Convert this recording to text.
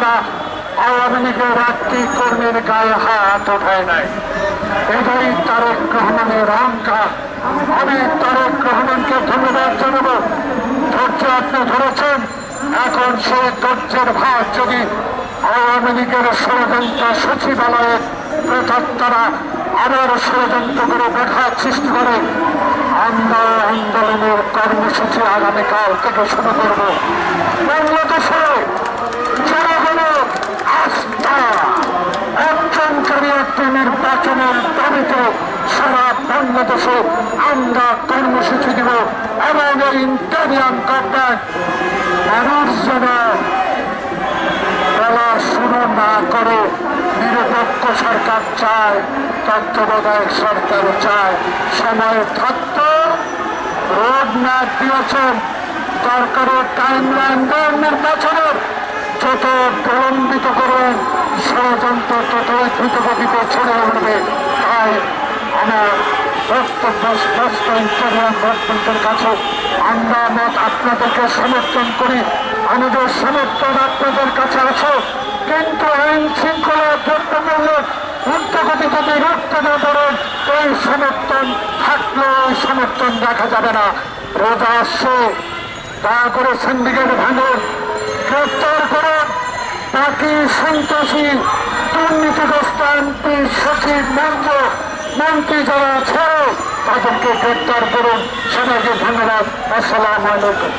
তারা আওয়ামী লীগের একটি কর্মীর গায়ে হাত ওঠায় নাই। এটাই তারেক রহমানের অহংকার। আমি তারেক রহমানকে ধন্যবাদ জানাব। ধৈর্য আপনি ধরেছেন। এখন সেই ধৈর্যের ভাগ যদি আওয়ামী লীগের ষড়যন্ত্র সচিবালয়ের প্রেতাত্মারা আবার ষড়যন্ত্র করে ব্যাঘাত সৃষ্টি করে, আমরা আন্দোলনের কর্মসূচি আগামীকাল থেকে শুরু করব বাংলাদেশে জনগণের আস্থা অর্জনকারী একটি নির্বাচনের দাবিতে সারা বাংলাদেশে আমরা কর্মসূচি দিব এবং এই ইন্টারিয়াম গভর্নমেন্ট শুরু না নিরপেক্ষ সরকার চায়, তত্ত্বাবধায়ক সরকার চায়, সময় থাকতো, রোড ম্যাপ দিয়েছেন সরকারের টাইম লাইন নির্বাচনের, যত প্রলম্বিত আপনাদেরকে সমর্থন করি আমাদের সমর্থন আপনাদের কাছে আছে কিন্তু আইন শৃঙ্খলা করলে উদ্যোগতি যদি রুখতে না এই সমর্থন থাকলেও সমর্থন দেখা যাবে না রোজা আসছে দয়া করে সিন্ডিকেট ভাঙুন গ্রেপ্তার করুন বাকি সন্ত্রাসী দুর্নীতিগ্রস্ত এমপি সচিব মন্ত্র, মন্ত্রী যারা আছে তাদেরকে গ্রেপ্তার করুন। সবাইকে ধন্যবাদ। আসসালাম আলাইকুম।